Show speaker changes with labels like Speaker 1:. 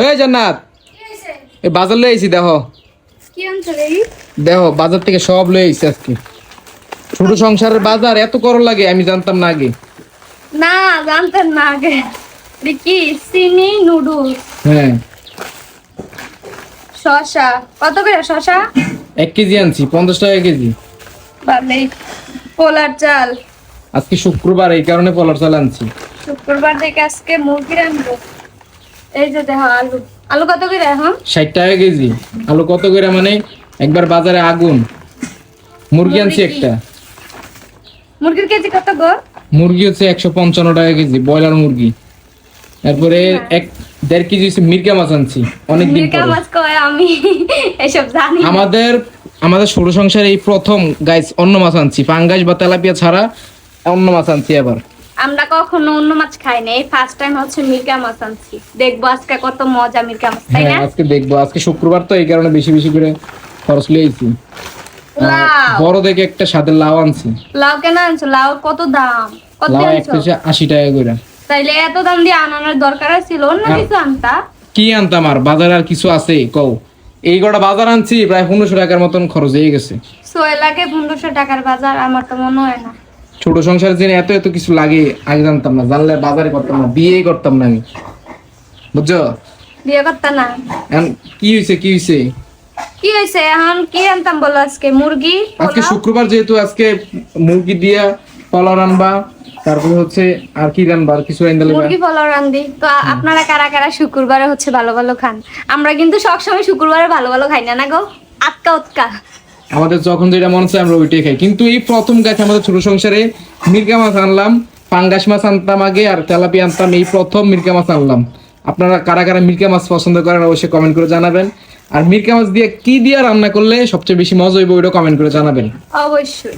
Speaker 1: এই জান্নাত। বাজার লই আইছি দেখো। দেখো বাজার থেকে সব লই আইছি আজকে। ছোট সংসারের বাজার এত করো লাগে আমি জানতাম না আগে।
Speaker 2: না জানতেন না আগে। চিনি নুডলস?
Speaker 1: হ্যাঁ।
Speaker 2: শসা। কত করে শসা?
Speaker 1: এক কেজি আনছি পঞ্চাশ টাকা কেজি।
Speaker 2: ভালোই পোলার চাল।
Speaker 1: আজকে শুক্রবার এই কারণে পলার চাল আনছি।
Speaker 2: শুক্রবার থেকে আজকে মুরগি রাখব এই যে দেখো আলু। আলু কত করে এখন?
Speaker 1: ষাট টাকা কেজি। আলু কত করে মানে? একবার বাজারে আগুন। মুরগি আনছি একটা।
Speaker 2: মুরগির কেজি কত গো?
Speaker 1: মুরগি হচ্ছে একশো পঞ্চান্ন টাকা কেজি ব্রয়লার মুরগি। তারপরে এক দেড় কেজি হচ্ছে মির্কা মাছ আনছি পরে।
Speaker 2: আমি? এসব জানি
Speaker 1: আমাদের আমাদের ষোলো সংসারে এই প্রথম গাইস অন্য মাছ আনছি। পাঙ্গাস বা তেলাপিয়া ছাড়া অন্য মাছ আনছি এবার
Speaker 2: আমরা কখনো অন্য মাছ খাই না। এই ফার্স্ট টাইম হচ্ছে মির্কা মাছ আনছি। দেখব আজকে কত মজা মির্কা মাছ তাই
Speaker 1: হ্যাঁ
Speaker 2: না?
Speaker 1: আজকে দেখব। আজকে শুক্রবার তো এই কারণে বেশি বেশি করে খরচ লিয়েছি। বড় দেখে একটা সাথে লাউ আনছি।
Speaker 2: লাউ কেন আনছো? লাউ কত দাম? কত
Speaker 1: লাউ এক আশি টাকা করে।
Speaker 2: তাইলে এত দাম দিয়ে আনানোর দরকার ছিল অন্য
Speaker 1: হ্যাঁ।
Speaker 2: কিছু আনতা?
Speaker 1: কি আনতাম আর? বাজারে আর কিছু আছে? কও। এই কটা বাজার আনছি প্রায় পনেরোশো টাকার মতন খরচ হয়ে গেছে।
Speaker 2: ছয় লাখে পনেরোশো টাকার বাজার আমার তো মনে হয় না।
Speaker 1: ছোট সংসারের জন্য এত এত কিছু লাগে আগে জানতাম না। জানলে বাজারে করতাম না বিয়েই করতাম না আমি। বুঝছ?
Speaker 2: বিয়ে করতা না।
Speaker 1: এখন কি কি
Speaker 2: কি এখন কি আনতাম বলো আজকে? মুরগি
Speaker 1: আজকে শুক্রবার যেহেতু আজকে মুরগি দিয়া কলা রানবা তারপরে হচ্ছে আর কি রানবা আর কিছু রান্দা
Speaker 2: মুরগি পোলাও রান্ধি। তো আপনারা কারা কারা শুক্রবারে হচ্ছে ভালো ভালো খান? আমরা কিন্তু সবসময় শুক্রবারে ভালো ভালো খাই না না গো? আটকা উৎকা
Speaker 1: আমাদের যখন যেটা মনে হচ্ছে আমরা ওইটাই খাই। কিন্তু এই প্রথম গাছ আমাদের ছোট সংসারে মির্গা মাছ আনলাম, পাঙ্গাস মাছ আনতাম আগে আর তেলাপি আনতাম, এই প্রথম মির্গা মাছ আনলাম। আপনারা কারা কারা মির্গা মাছ পছন্দ করেন অবশ্যই কমেন্ট করে জানাবেন। আর মির্গা মাছ দিয়ে কি দিয়ে রান্না করলে সবচেয়ে বেশি মজা হইব ওইটা কমেন্ট করে জানাবেন।
Speaker 2: অবশ্যই।